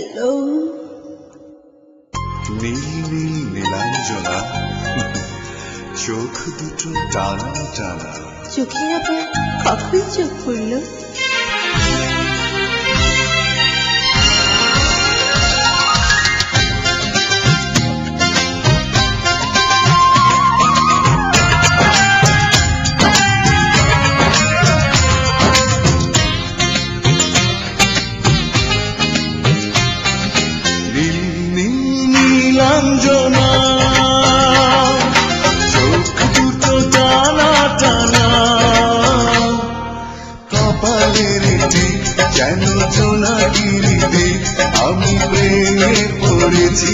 গেল নীল নীল নীলাঞ্জনা। চোখ দুটো টানা টানা। চোখে আবার কখন চোখ পড়ল?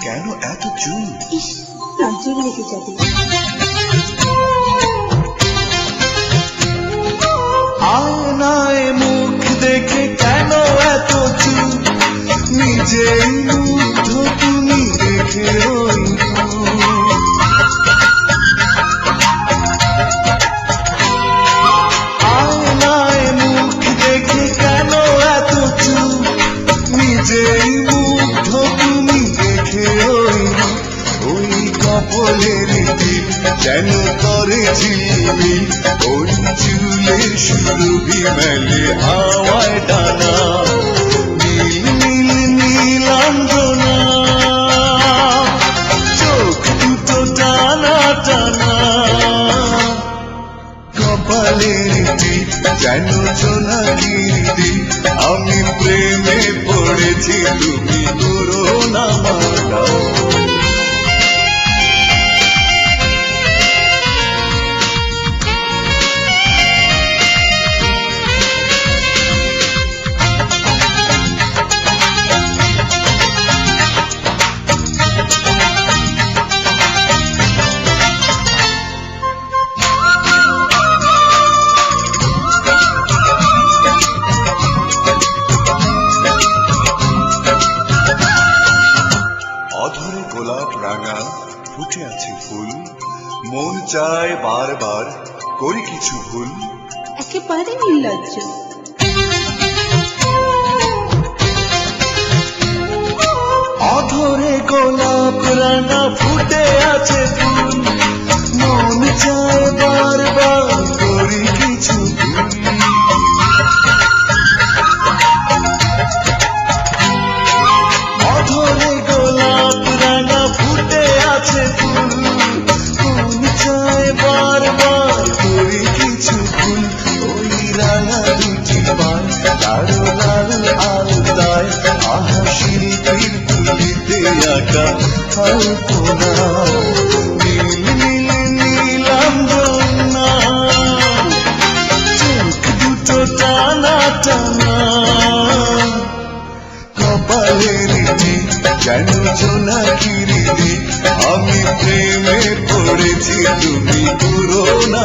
কেন এত চুল ইস যাবে আয়নায় যেন করে ঝিলমিল ওই চুলের সুরভি মেলে হাওয়ায় ডানা নীল নীল নীলাঞ্জনা চোখ দুটো টানা টানা। কপালের টিপ যেন জোনাগিরি আমি প্রেমে পড়েছি, তুমি করো না মানা। চায় বারবার করি কিছু ভুল। একেবারে নির্লজ্জ। অধরে গোলাপ রানা ফুটে আছে ফুল। মন চায় বারবার আঁকা কল্পনা নীল নীল নীলাঞ্জনা চোখ দুটো টানা টানা। কপালের যেন জোনাকিরি আমি প্রেমে পড়েছি, তুমি পুরো না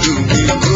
আমি প্রেমে